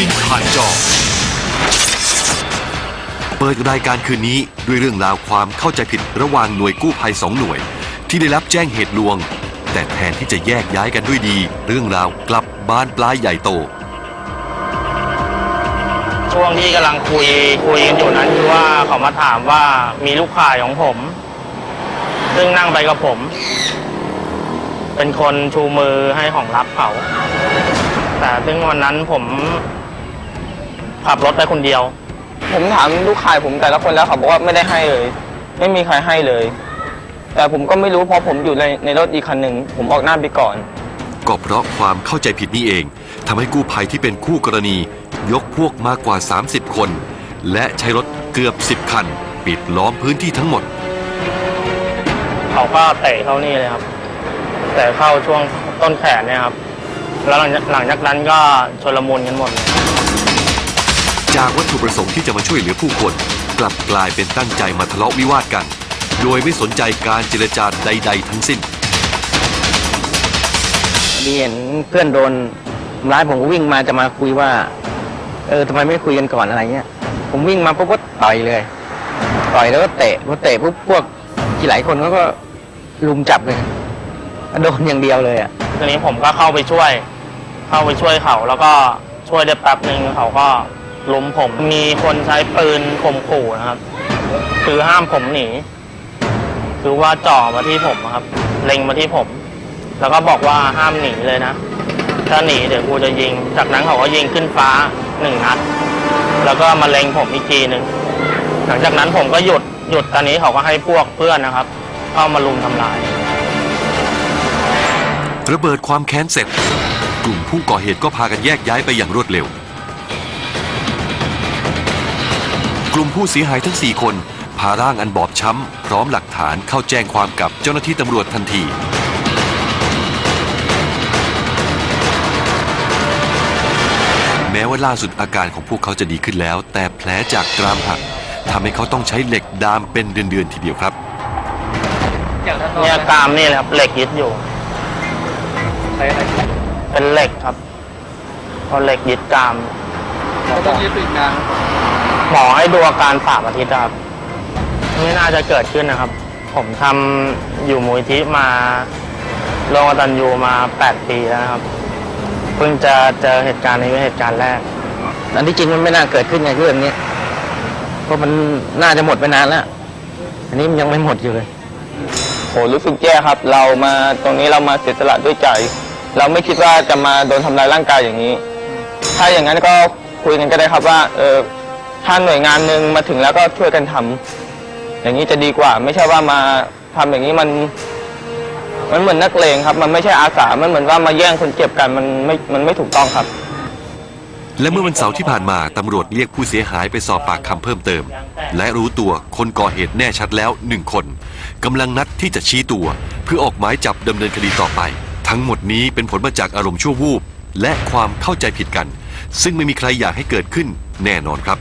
ริงผ่านจอ เปิดรายการคืนนี้ด้วยเรื่องราวความเข้าใจผิดระหว่างหน่วยกู้ภัยสองหน่วย ที่ได้รับแจ้งเหตุลวง แต่แทนที่จะแยกย้ายกันด้วยดี เรื่องราวกลับบานปลายใหญ่โต ช่วงที่กำลังคุยคุยกันอยู่นั้นคือว่าเขามาถามว่ามีลูกข่ายของผม ซึ่งนั่งไปกับผม เป็นคนชูมือให้ของรับเขา แต่ซึ่งวันนั้นผม ขับรถไปคนเดียว ผมถามลูกขายผมแต่ละคนแล้วเขาบอกว่าไม่ได้ให้เลย ไม่มีใครให้เลย แต่ผมก็ไม่รู้เพราะผมอยู่ในในรถอีกคันหนึ่งผมออกหน้าไปก่อน ก็เพราะความเข้าใจผิดนี้เองทำให้กู้ภัยที่เป็นคู่กรณี ยกพวกมากกว่า 30 คน และใช้รถเกือบ 10 คัน ปิดล้อมพื้นที่ทั้งหมด เขาก็เตะเข้านี่เลยครับแต่เข้าช่วงต้นแขนเนี่ยครับ แล้วหลังจากหลังจากนั้นก็ชนลมุนกันหมดเลย จากวัตถุประสงค์ที่จะมาช่วยเหลือผู้คน กลับกลายเป็นตั้งใจมาทะเลาะวิวาทกัน โดยไม่สนใจการเจรจาใด ๆ ทั้งสิ้น ดีเห็นเพื่อนโดนทำร้ายผมก็วิ่งมาจะมาคุยว่า เออทำไมไม่คุยกันก่อนอะไรเงี้ย ผมวิ่งมาปุ๊บก็ต่อยเลย ต่อยแล้วก็เตะพอเตะปุ๊บพวกที่หลายคนเขาก็ลุมจับเลยโดนอย่างเดียวเลยอะทีนี้ผมก็เข้าไปช่วย เข้าไปช่วยเขาแล้วก็ช่วยได้แป๊บหนึ่งเขาก็ ล้มผม มีคนใช้ปืนข่มขู่นะครับ คือห้ามผมหนี คือว่าจ่อมาที่ผมอะครับ เล็งมาที่ผม แล้วก็บอกว่าห้ามหนีเลยนะ ถ้าหนีเดี๋ยวกูจะยิง จากนั้นเขาก็ยิงขึ้นฟ้าหนึ่งนัด แล้วก็มาเล็งผมอีกทีหนึ่ง หลังจากนั้นผมก็หยุด หยุดตอนนี้เขาก็ให้พวกเพื่อนนะครับ เข้ามาลุมทำลาย ระเบิดความแค้นเสร็จ กลุ่มผู้ก่อเหตุก็พากันแยกย้ายไปอย่างรวดเร็ว ลุ่มผู้เสียหายทั้ง 4 คน พาร่างอันบอบช้ำ พร้อมหลักฐานเข้าแจ้งความกับเจ้าหน้าที่ตำรวจทันที แม้ว่าล่าสุดอาการของพวกเขาจะดีขึ้นแล้ว แต่แผลจากกรามหักทำให้เขาต้องใช้เหล็กดามเป็นเดือนๆทีเดียวครับ เนี่ยกรามนี่แหละครับเหล็กยึดอยู่ เป็นเหล็กครับเพราะเหล็กยึดกรามต้องยืดอีกนาน หมอให้ดูอาการสามอาทิตย์ครับ ไม่น่าจะเกิดขึ้นนะครับ ผมทำอยู่มูลที่มาโรงกตันยูมา 8 ปีแล้วนะครับ เพิ่งจะเจอเหตุการณ์นี้เป็นเหตุการณ์แรก อันที่จริงมันไม่น่าเกิดขึ้นไงเรื่องนี้ เพราะมันน่าจะหมดไปนานแล้ว อันนี้มันยังไม่หมดอยู่เลยโหรู้สึกแย่ครับ เรามาตรงนี้เรามาเสียสละด้วยใจ เราไม่คิดว่าจะมาโดนทำร้ายร่างกายอย่างนี้ ถ้าอย่างนั้นก็คุยกันก็ได้ครับว่า เออ ถ้าหน่วยงานหนึ่งมาถึงแล้วก็ช่วยกันทำอย่างนี้จะดีกว่า ไม่ใช่ว่ามาทำอย่างนี้มัน มันเหมือนนักเลงครับ มันไม่ใช่อาสา มันเหมือนว่ามาแย่งคนเจ็บกันมันไม่ มันไม่ถูกต้องครับ และเมื่อวันเสาร์ที่ผ่านมาตำรวจเรียกผู้เสียหายไปสอบปากคำเพิ่มเติม และรู้ตัวคนก่อเหตุแน่ชัดแล้วหนึ่งคนกำลังนัดที่จะชี้ตัว เพื่อออกหมายจับดำเนินคดีต่อไป ทั้งหมดนี้เป็นผลมาจากอารมณ์ชั่ววูบและความเข้าใจผิดกัน ซึ่งไม่มีใครอยากให้เกิดขึ้นแน่นอนครับ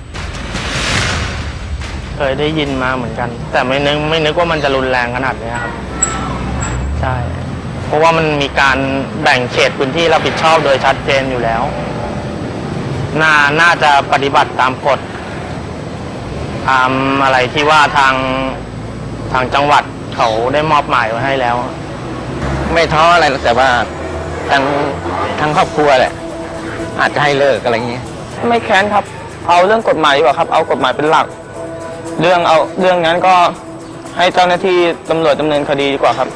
เคยได้ยินมาเหมือนกัน แต่ไม่นึกไม่นึกว่ามันจะรุนแรงขนาดนี้ครับ ใช่ เพราะว่ามันมีการแบ่งเขตพื้นที่รับผิดชอบโดยชัดเจนอยู่แล้ว น่าน่าจะปฏิบัติตามกฎตามอะไรที่ว่าทางทางจังหวัดเขาได้มอบหมายไว้ให้แล้ว ไม่ท้ออะไรหรอกแต่ว่าทั้งทั้งครอบครัวแหละอาจจะให้เลิกอะไรอย่างเงี้ยไม่แค้นครับ เอาเรื่องกฎหมายดีกว่าครับ เอากฎหมายเป็นหลัก เรื่องเอาเรื่องนั้นก็ให้เจ้าหน้าที่ตำรวจดำเนินคดีดีกว่าครับ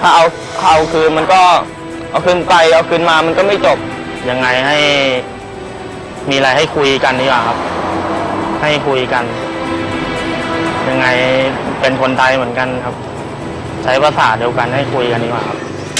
ถ้าเอาเอาคืนมันก็เอาคืนไปเอาคืนมามันก็ไม่จบ ยังไงให้มีอะไรให้คุยกันดีกว่าครับ ให้คุยกัน ยังไงเป็นคนไทยเหมือนกันครับ ใช้ภาษาเดียวกันให้คุยกันดีกว่าครับ